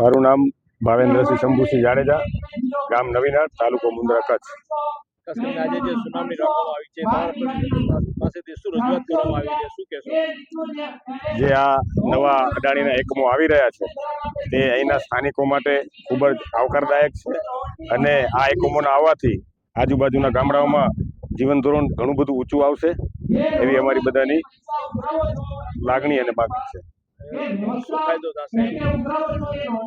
મારું નામ ભાવેન્દ્રસિંહ શંભુસિંહ જાડેજા ગામ નવીનાળ તાલુકો મુંદ્રા કચ્છ. જે આ નવા અદાણીના એકમો આવી રહ્યા છે તે અહીંના સ્થાનિકો માટે ખૂબ જ આવકારદાયક છે અને આ એકમોના આવવાથી આજુબાજુના ગામડાઓમાં જીવન ધોરણ ઘણું બધું ઊંચું આવશે એવી અમારી બધાની લાગણી અને માગણી છે.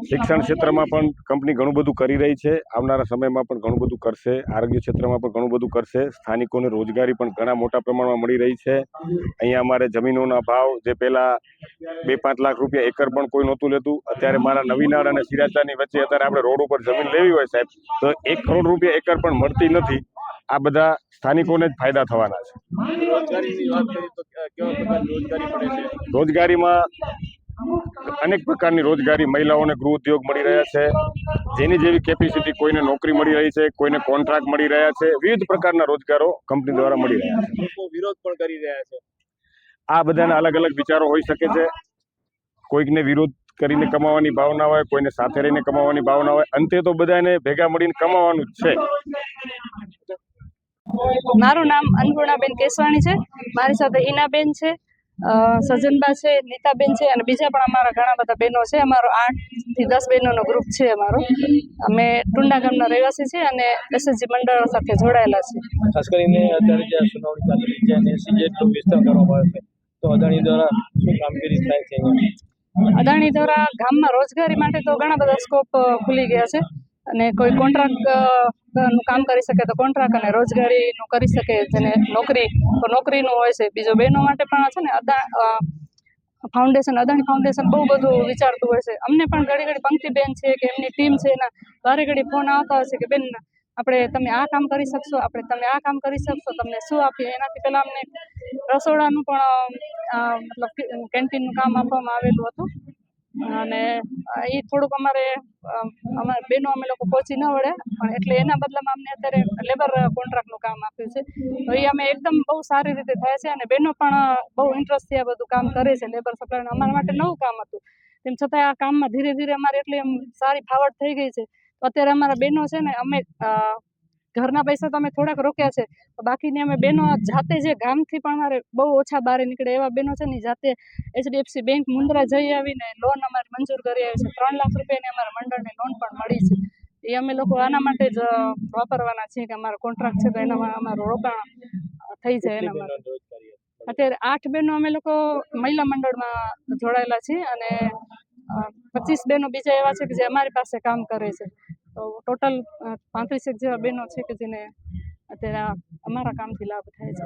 શિક્ષણ ક્ષેત્રમાં પણ કંપની ઘણું બધું કરી રહી છે. આવનારા સમયમાં પણ ઘણું બધું કરશે. આરોગ્ય ક્ષેત્રમાં પણ ઘણું બધું કરશે. સ્થાનિકોને રોજગારી પણ ઘણા મોટા પ્રમાણમાં મળી રહી છે. અહીંયા અમારે જમીનોના ભાવ જે પહેલા બે પાંચ લાખ રૂપિયા એકર પણ કોઈ નહોતું લેતું. અત્યારે મારા નવીનાળ અને સિરાચાની વચ્ચે અત્યારે આપણે રોડ ઉપર જમીન લેવી હોય સાહેબ તો એક કરોડ રૂપિયા એકર પણ મળતી નથી. આ બધા સ્થાનિકોને જ ફાયદા થવાના છે? રોજગારીમાં અનેક પ્રકારની રોજગારી મહિલાઓને ગૃહ ઉદ્યોગ મળી રહ્યા છે. જેની જેવી કેપેસિટી કોઈને નોકરી મળી રહી છે કોઈને કોન્ટ્રાક્ટ મળી રહ્યા છે વિવિધ પ્રકારના રોજગારો કંપની દ્વારા મળી રહ્યા છે. વિરોધ પણ કરી રહ્યા છે. આ બધાના અલગ અલગ વિચારો હોઈ શકે છે. કોઈકને વિરોધ કરીને કમાવાની ભાવના હોય કોઈને સાથે રહીને કમાવાની ભાવના હોય. અંતે તો બધાને ભેગા મળીને કમાવાનું જ છે. મારું નામ અન્નપૂર્ણાબેન કેસવાણી છે. મારી સાથે હિનાબેન છે. સજનબા છે નીતાબેન છે અને બીજા પણ અમારા ઘણા બધા બહેનો છે. અમારો આઠથી દસ બહેનોનો ગ્રુપ છે અમારો. અમે ટુંડા ગામના રહેવાસી છીએ અને એસએસજી મંડળ સાથે જોડાયેલા છે ખાસ કરીને અત્યારે જે સુનાવણી ચાલી રહી છે અને એસી વિસ્તાર કરવામાં આવે છે તો અદાણી દ્વારા શું કામગીરી થાય છે અદાણી દ્વારા ગામમાં રોજગારી માટે તો ઘણા બધા સ્કોપ ખુલી ગયા છે. અને કોઈ કોન્ટ્રાક્ટનું કામ કરી શકે તો કોન્ટ્રાક્ટ અને રોજગારીનું કરી શકે, જેને નોકરી, તો નોકરીનું હોય છે. બીજો બહેનો માટે પણ છે ને અદા ફાઉન્ડેશન અદાણી ફાઉન્ડેશન બહુ બધું વિચારતું હોય છે. અમને પણ ઘડી ઘડી પંક્તિબેન છે કે એમની ટીમ છે એના ઘરે ઘડી ફોન આવતા હોય છે કે બેન, આપણે તમે આ કામ કરી શકશો, આપણે તમે આ કામ કરી શકશો, તમને શું આપીએ? એનાથી પહેલાં અમને રસોડાનું પણ મતલબ કેન્ટીનનું કામ આપવામાં આવેલું હતું. અને એ થોડુંક અમારે અમારે બેનો અમે લોકો પહોંચી ન વળે, પણ એટલે એના બદલામાં અમને અત્યારે લેબર કોન્ટ્રાક્ટનું કામ આપ્યું છે. તો એ અમે એકદમ બહુ સારી રીતે થાય છે અને બેનો પણ બહુ ઇન્ટરેસ્ટથી આ બધું કામ કરે છે લેબર સપ્લાય અમારા માટે નવું કામ હતું. તેમ છતાં આ કામમાં ધીરે ધીરે અમારે એટલી સારી ફાવટ થઈ ગઈ છે. અત્યારે અમારા બેનો છે ને, અમે ઘરના પૈસા તો અમે થોડાક રોક્યા છે. બાકીની અમે બેનો જાતે જે ગામથી પણ અમારે બહુ ઓછા બહાર નીકળે એવા બેનો છે ને જાતે એચડીએફસી બેંક મુંદ્રા જઈ આવીને લોન અમારે મંજૂર કરી આવી છે. ત્રણ લાખ રૂપિયાની અમારા મંડળને લોન પણ મળી છે. એ અમે લોકો આના માટે જ વાપરવાના છીએ કે અમારો કોન્ટ્રાક્ટ છે તો એનામાં અમારું રોકાણ થઈ જાય એના માટે. અત્યારે આઠ બહેનો અમે લોકો મહિલા મંડળમાં જોડાયેલા છીએ અને પચીસ બહેનો બીજા એવા છે કે જે અમારી પાસે કામ કરે છે. તો ટોટલ પાંત્રીસેક જેવા બહેનો છે કે જેને અત્યારે અમારા કામથી લાભ થાય છે.